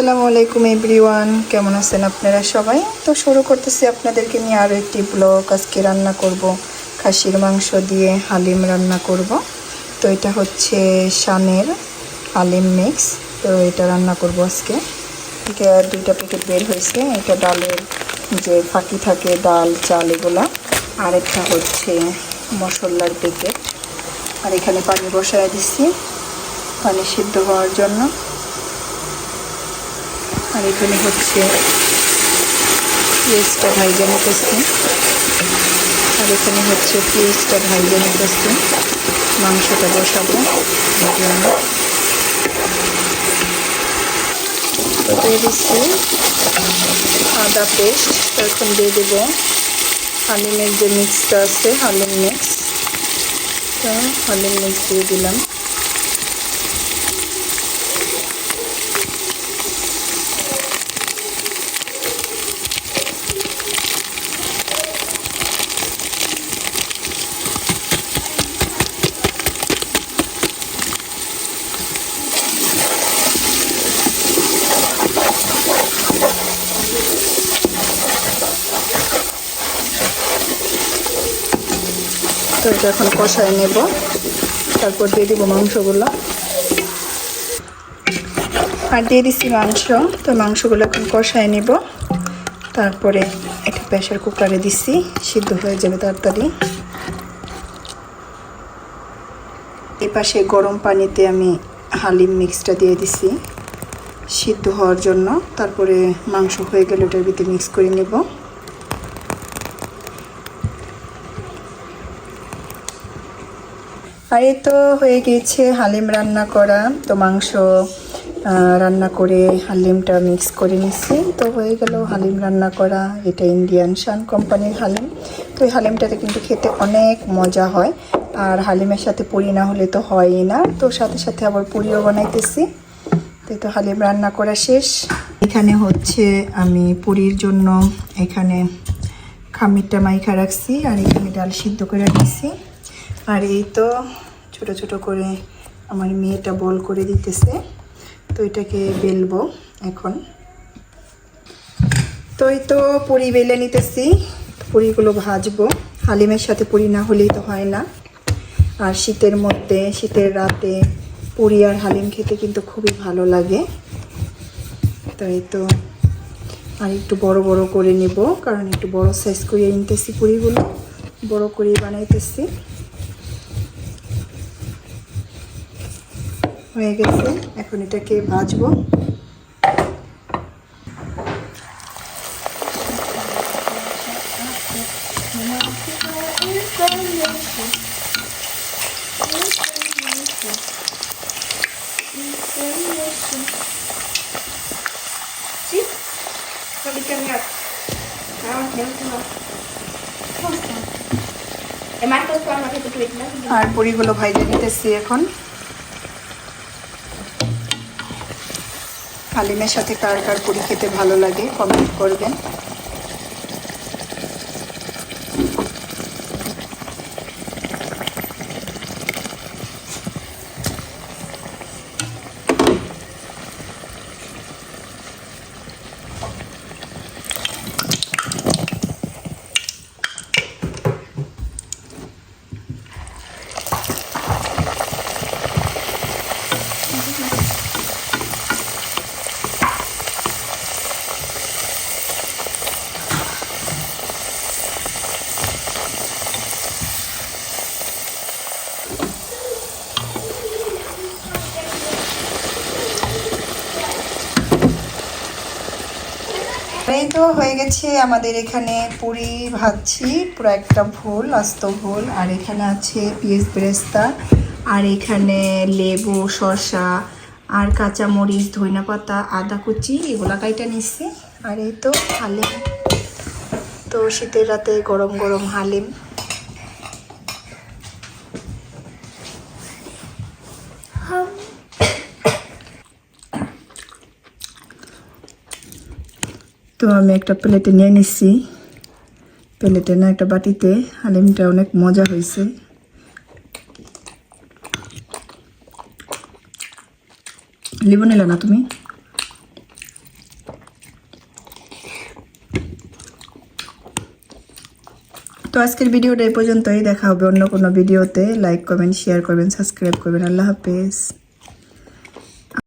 আসসালামু আলাইকুম এভরিওয়ান। কেমন আছেন আপনারা সবাই? তো শুরু করতেছি আপনাদেরকে নিয়ে আরও একটি ব্লগ। আজকে রান্না করব খাসির মাংস দিয়ে হালিম রান্না করব। তো এটা হচ্ছে শানের হালিম মিক্স। তো এটা রান্না করব আজকে। দুইটা প্যাকেট বের হয়েছে। এটা ডালের যে ফাঁকি থাকে, ডাল, চাল, এগুলা। আর একটা হচ্ছে মশলার প্যাকেট আর এখানে পানি বসায় দিচ্ছি পানি সিদ্ধ হওয়ার জন্য। আর এখানে হচ্ছে পেঁয়াজটা ভাইজা নিতেছি আর এখানে হচ্ছে পেঁয়াজটা ভাইজা নিতেছি মাংসটা বসাবো। আদা পেস্ট। এখন দিয়ে দেবো হালিমের যে মিক্সটা আছে, হালিম মিক্স তো হালিম মিক্স দিয়ে দিলাম। তো এখন কষায় নেব। তারপর দিয়ে দিব মাংসগুলো। আর দিয়ে দিচ্ছি মাংস। তো মাংসগুলো এখন কষায় নেব। তারপরে একটা প্রেশার কুকারে দিচ্ছি সিদ্ধ হয়ে যাবে তাড়াতাড়ি। এই পাশে গরম পানিতে আমি হালিম মিক্সটা দিয়ে দিছি সিদ্ধ হওয়ার জন্য। তারপরে মাংস হয়ে গেলে ওটার ভিতরে মিক্স করে নেব। আর এই তো হয়ে গিয়েছে হালিম রান্না করা, তো মাংস রান্না করে হালিমটা মিক্স করে নিছি। তো হয়ে গেল হালিম রান্না করা, এটা ইন্ডিয়ান শান কোম্পানির হালিম। তো এই হালিমটাতে কিন্তু খেতে অনেক মজা হয়, আর হালিমের সাথে পুরি না হলে তো হয়ই না। তো সাথে সাথে আবার পুরিও বানাইতেছি। তো তো হালিম রান্না করা শেষ। এখানে হচ্ছে আমি পুরির জন্য এখানে খামিরটা মাইখা রাখছি, আর এখানে ডাল সিদ্ধ করে রাখছি আর এই তো ছোট ছোট করে আমার মেয়েটা বল করে দিতেছে। তো এটাকে বেলবো এখন। তো এই তো পুরি বেলে নিতেছি। পুরিগুলো ভাজবো। হালিমের সাথে পুরি না হলেই তো হয় না। আর শীতের মধ্যে, শীতের রাতে পুরি আর হালিম খেতে কিন্তু খুবই ভালো লাগে। তো এই তো আর একটু বড় বড় করে নিব, কারণ একটু বড় সাইজ করে নিতেছি পুরিগুলো। বড় করে বানাইতেছি। হয়ে গেছে। এখন এটাকে ভাজবো। আর পরিগুলো ভাইজে নিতেছি এখন। হালিমের সাথে কার কার পুরি খেতে ভালো লাগে? কমেন্ট করবেন। এই তো হয়ে গেছে আমাদের এখানে পুরি ভাজছি, পুরো একটা ভোল, আস্ত ভোল। আর এখানে আছে পিস বেরেস্তা, আর এখানে লেবু, শসা, আর কাঁচামরিচ ধইনা পাতা আদা কুচি, এগুলা কাইটা নিচ্ছি। আর এই তো হালিম। তো শীতের রাতে গরম গরম হালিম। তো আমি একটা প্লেটে নিয়ে নিছি। প্লেটে না একটা বাটিতে। হালিমটা অনেক মজা হয়েছে লিবো নিল না তুমি? তো আজকের ভিডিওটা এই পর্যন্তই। দেখা হবে অন্য কোনো ভিডিওতে। লাইক করবেন শেয়ার করবেন সাবস্ক্রাইব করবেন। আল্লাহ হাফেজ।